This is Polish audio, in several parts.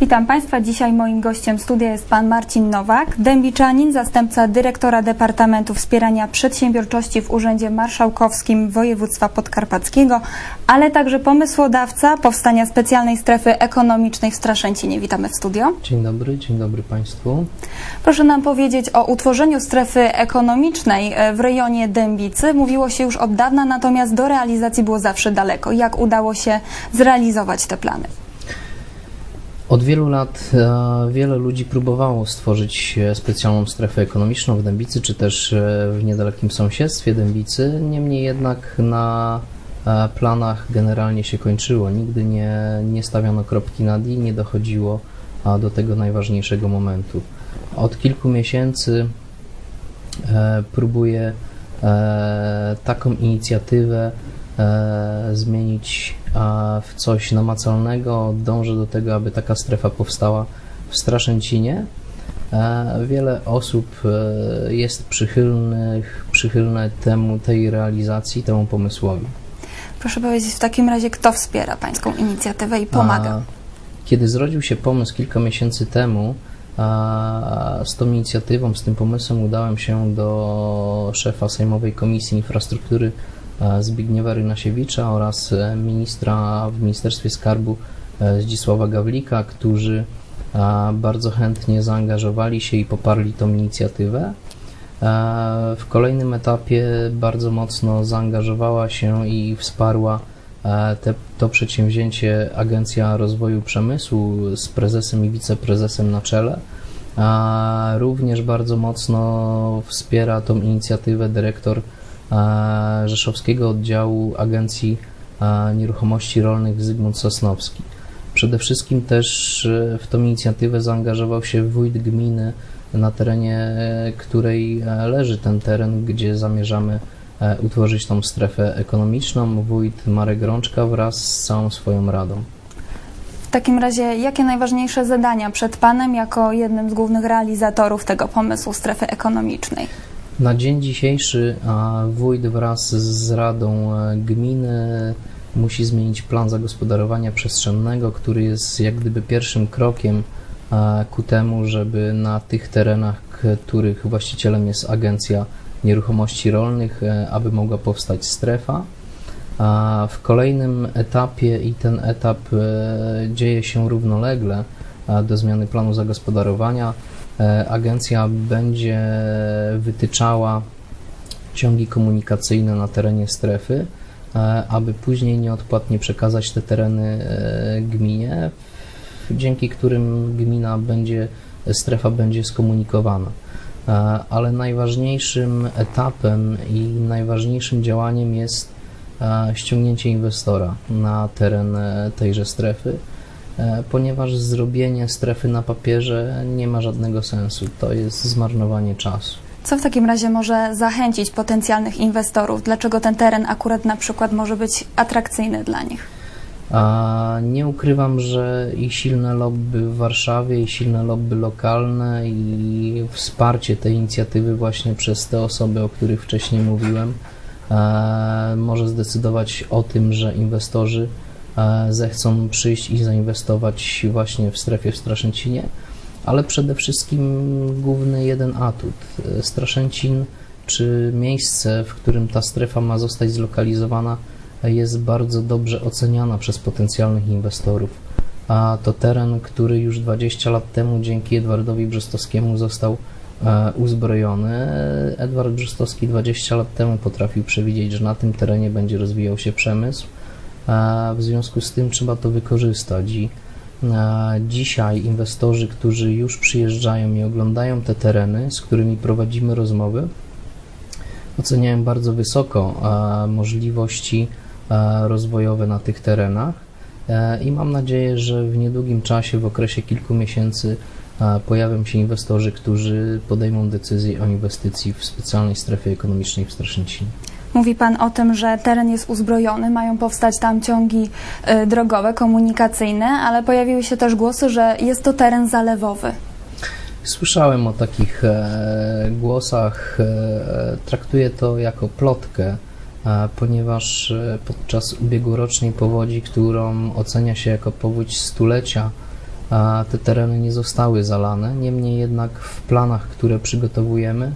Witam Państwa. Dzisiaj moim gościem studia jest Pan Marcin Nowak, dębiczanin, zastępca dyrektora Departamentu Wspierania Przedsiębiorczości w Urzędzie Marszałkowskim Województwa Podkarpackiego, ale także pomysłodawca powstania specjalnej strefy ekonomicznej w Straszęcinie. Witamy w studio. Dzień dobry, dzień dobry Państwu. Proszę nam powiedzieć o utworzeniu strefy ekonomicznej e, w rejonie Dębicy. Mówiło się już od dawna, natomiast do realizacji było zawsze daleko. Jak udało się zrealizować te plany? Od wielu lat e, wiele ludzi próbowało stworzyć e, specjalną strefę ekonomiczną w Dębicy, czy też e, w niedalekim sąsiedztwie Dębicy. Niemniej jednak na planach generalnie się kończyło. Nigdy nie, nie stawiano kropki nad i, nie dochodziło do tego najważniejszego momentu. Od kilku miesięcy próbuję taką inicjatywę zmienić w coś namacalnego. Dążę do tego, aby taka strefa powstała w Straszęcinie. E, Wiele osób e, jest przychylnych, przychylne temu, tej realizacji, temu pomysłowi. Proszę powiedzieć w takim razie, kto wspiera Pańską inicjatywę i pomaga? A, Kiedy zrodził się pomysł kilka miesięcy temu, a, z tą inicjatywą, z tym pomysłem udałem się do szefa Sejmowej Komisji Infrastruktury Zbigniewa Rynasiewicza oraz e, ministra w Ministerstwie Skarbu e, Zdzisława Gawlika, którzy bardzo chętnie zaangażowali się i poparli tą inicjatywę. E, W kolejnym etapie bardzo mocno zaangażowała się i wsparła e, te, to przedsięwzięcie Agencja Rozwoju Przemysłu z prezesem i wiceprezesem na czele. Również bardzo mocno wspiera tą inicjatywę dyrektor e, Rzeszowskiego Oddziału Agencji e, Nieruchomości Rolnych Zygmunt Sosnowski. Przede wszystkim też e, w tą inicjatywę zaangażował się wójt gminy, na terenie e, której e, leży ten teren, gdzie zamierzamy e, utworzyć tą strefę ekonomiczną. Wójt Marek Rączka wraz z całą swoją radą. W takim razie, jakie najważniejsze zadania przed Panem jako jednym z głównych realizatorów tego pomysłu strefy ekonomicznej? Na dzień dzisiejszy wójt wraz z Radą e, Gminy musi zmienić plan zagospodarowania przestrzennego, który jest jak gdyby pierwszym krokiem e, ku temu, żeby na tych terenach, których właścicielem jest Agencja Nieruchomości Rolnych, e, aby mogła powstać strefa. W kolejnym etapie, i ten etap dzieje się równolegle do zmiany planu zagospodarowania, agencja będzie wytyczała ciągi komunikacyjne na terenie strefy, e, aby później nieodpłatnie przekazać te tereny e, gminie, dzięki którym gmina będzie, strefa będzie skomunikowana. E, Ale najważniejszym etapem i najważniejszym działaniem jest e, ściągnięcie inwestora na teren e, tejże strefy, e, ponieważ zrobienie strefy na papierze nie ma żadnego sensu. To jest zmarnowanie czasu. Co w takim razie może zachęcić potencjalnych inwestorów? Dlaczego ten teren akurat na przykład może być atrakcyjny dla nich? A nie ukrywam, że i silne lobby w Warszawie, i silne lobby lokalne, i wsparcie tej inicjatywy właśnie przez te osoby, o których wcześniej mówiłem, e, może zdecydować o tym, że inwestorzy e, zechcą przyjść i zainwestować właśnie w strefie w Straszęcinie, ale przede wszystkim główny jeden atut. E, Straszęcin, czy miejsce, w którym ta strefa ma zostać zlokalizowana, jest bardzo dobrze oceniana przez potencjalnych inwestorów. A to teren, który już 20 lat temu dzięki Edwardowi Brzostowskiemu został e, uzbrojony. Edward Brzostowski 20 lat temu potrafił przewidzieć, że na tym terenie będzie rozwijał się przemysł. W związku z tym trzeba to wykorzystać i dzisiaj inwestorzy, którzy już przyjeżdżają i oglądają te tereny, z którymi prowadzimy rozmowy, oceniają bardzo wysoko możliwości rozwojowe na tych terenach e, i mam nadzieję, że w niedługim czasie, w okresie kilku miesięcy, pojawią się inwestorzy, którzy podejmą decyzję o inwestycji w specjalnej strefie ekonomicznej w Straszęcinie. Mówi Pan o tym, że teren jest uzbrojony, mają powstać tam ciągi y, drogowe, komunikacyjne, ale pojawiły się też głosy, że jest to teren zalewowy. Słyszałem o takich e, głosach. E, traktuję to jako plotkę, e, ponieważ podczas ubiegłorocznej powodzi, którą ocenia się jako powódź stulecia, te tereny nie zostały zalane. Niemniej jednak w planach, które przygotowujemy,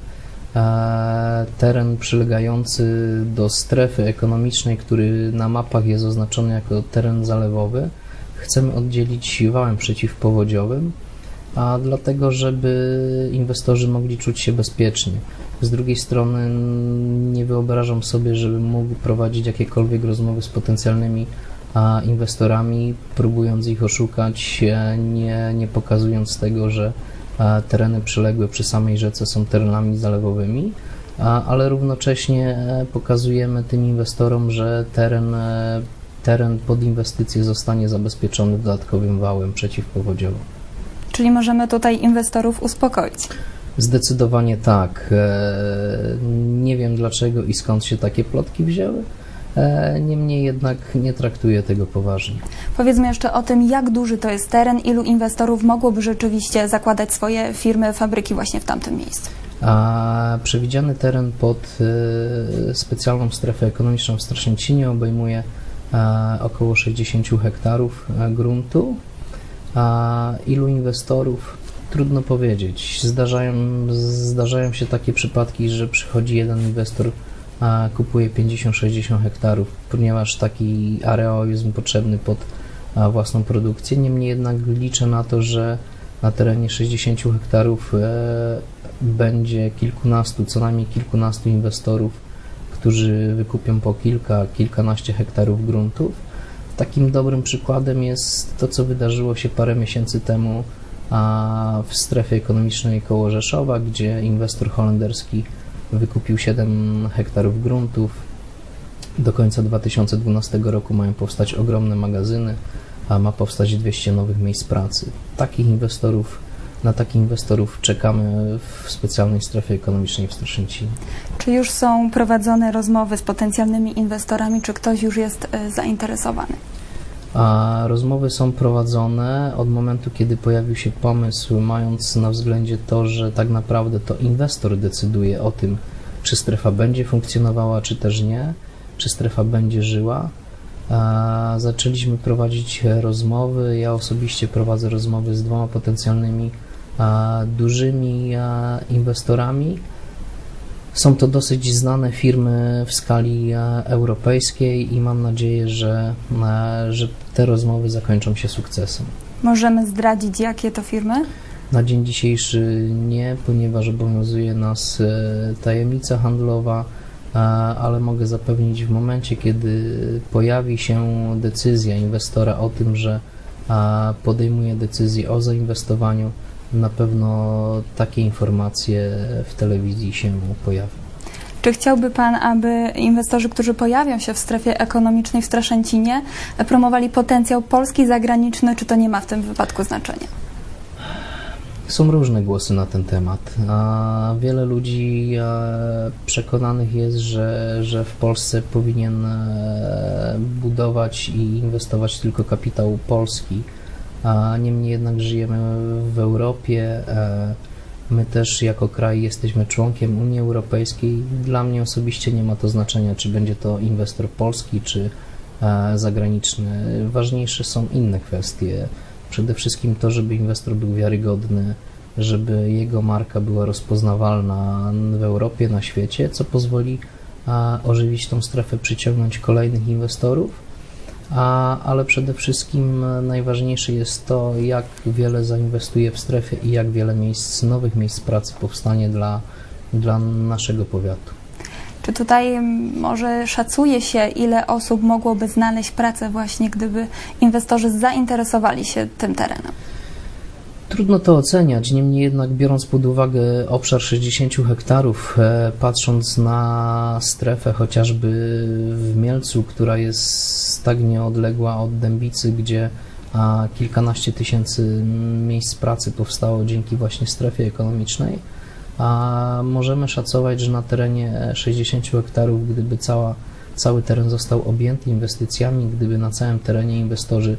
teren przylegający do strefy ekonomicznej, który na mapach jest oznaczony jako teren zalewowy, chcemy oddzielić wałem przeciwpowodziowym, a dlatego, żeby inwestorzy mogli czuć się bezpiecznie. Z drugiej strony nie wyobrażam sobie, żebym mógł prowadzić jakiekolwiek rozmowy z potencjalnymi inwestorami, próbując ich oszukać, e, nie, nie pokazując tego, że tereny przyległe przy samej rzece są terenami zalewowymi, ale równocześnie e, pokazujemy tym inwestorom, że teren, e, teren pod inwestycje zostanie zabezpieczony dodatkowym wałem przeciwpowodziowym. Czyli możemy tutaj inwestorów uspokoić. Zdecydowanie tak. E, Nie wiem dlaczego i skąd się takie plotki wzięły. E, Niemniej jednak nie traktuję tego poważnie. Powiedzmy jeszcze o tym, jak duży to jest teren, ilu inwestorów mogłoby rzeczywiście zakładać swoje firmy, fabryki właśnie w tamtym miejscu. A przewidziany teren pod e, specjalną strefę ekonomiczną w Straszęcinie obejmuje e, około 60 hektarów gruntu. A ilu inwestorów? Trudno powiedzieć. Zdarzają, zdarzają się takie przypadki, że przychodzi jeden inwestor, a kupuje 50-60 hektarów, ponieważ taki areał jest potrzebny pod własną produkcję. Niemniej jednak liczę na to, że na terenie 60 hektarów e, będzie kilkunastu, co najmniej kilkunastu inwestorów, którzy wykupią po kilka, kilkanaście hektarów gruntów. Takim dobrym przykładem jest to, co wydarzyło się parę miesięcy temu w strefie ekonomicznej koło Rzeszowa, gdzie inwestor holenderski wykupił 7 hektarów gruntów. Do końca 2012 roku mają powstać ogromne magazyny, a ma powstać 200 nowych miejsc pracy. Takich inwestorów, na takich inwestorów czekamy w specjalnej strefie ekonomicznej w Straszęcinie. Czy już są prowadzone rozmowy z potencjalnymi inwestorami, czy ktoś już jest e, zainteresowany? Rozmowy są prowadzone od momentu, kiedy pojawił się pomysł, mając na względzie to, że tak naprawdę to inwestor decyduje o tym, czy strefa będzie funkcjonowała, czy też nie, czy strefa będzie żyła. Zaczęliśmy prowadzić rozmowy. Ja osobiście prowadzę rozmowy z dwoma potencjalnymi dużymi inwestorami. Są to dosyć znane firmy w skali e, europejskiej i mam nadzieję, że, e, że te rozmowy zakończą się sukcesem. Możemy zdradzić, jakie to firmy? Na dzień dzisiejszy nie, ponieważ obowiązuje nas e, tajemnica handlowa, ale mogę zapewnić w momencie, kiedy pojawi się decyzja inwestora o tym, że podejmuje decyzję o zainwestowaniu, na pewno takie informacje w telewizji się pojawią. Czy chciałby Pan, aby inwestorzy, którzy pojawią się w strefie ekonomicznej w Straszęcinie, promowali potencjał polski, zagraniczny, czy to nie ma w tym wypadku znaczenia? Są różne głosy na ten temat. A wiele ludzi e, przekonanych jest, że, że w Polsce powinien e, budować i inwestować tylko kapitał polski. Niemniej jednak żyjemy w Europie. e, My też jako kraj jesteśmy członkiem Unii Europejskiej. Dla mnie osobiście nie ma to znaczenia, czy będzie to inwestor polski, czy e, zagraniczny. Ważniejsze są inne kwestie. Przede wszystkim to, żeby inwestor był wiarygodny, żeby jego marka była rozpoznawalna w Europie, na świecie, co pozwoli a, ożywić tą strefę, przyciągnąć kolejnych inwestorów. A, ale przede wszystkim e, najważniejsze jest to, jak wiele zainwestuje w strefie i jak wiele miejsc, nowych miejsc pracy powstanie dla, dla naszego powiatu. Czy tutaj może szacuje się, ile osób mogłoby znaleźć pracę właśnie, gdyby inwestorzy zainteresowali się tym terenem? Trudno to oceniać, niemniej jednak biorąc pod uwagę obszar 60 hektarów, e, patrząc na strefę chociażby w Mielcu, która jest tak nieodległa od Dębicy, gdzie kilkanaście tysięcy miejsc pracy powstało dzięki właśnie strefie ekonomicznej, a możemy szacować, że na terenie 60 hektarów, gdyby cała, cały teren został objęty inwestycjami, gdyby na całym terenie inwestorzy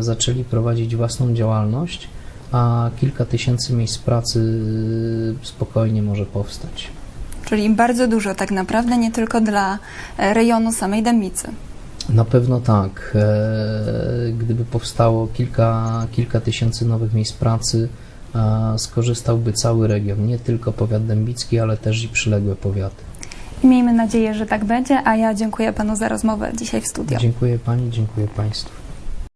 zaczęli prowadzić własną działalność, a kilka tysięcy miejsc pracy spokojnie może powstać. Czyli bardzo dużo tak naprawdę, nie tylko dla e, rejonu samej Dębicy. Na pewno tak. E, Gdyby powstało kilka, kilka tysięcy nowych miejsc pracy, skorzystałby cały region, nie tylko powiat dębicki, ale też i przyległe powiaty. Miejmy nadzieję, że tak będzie, a ja dziękuję panu za rozmowę dzisiaj w studio. Dziękuję Pani, dziękuję Państwu.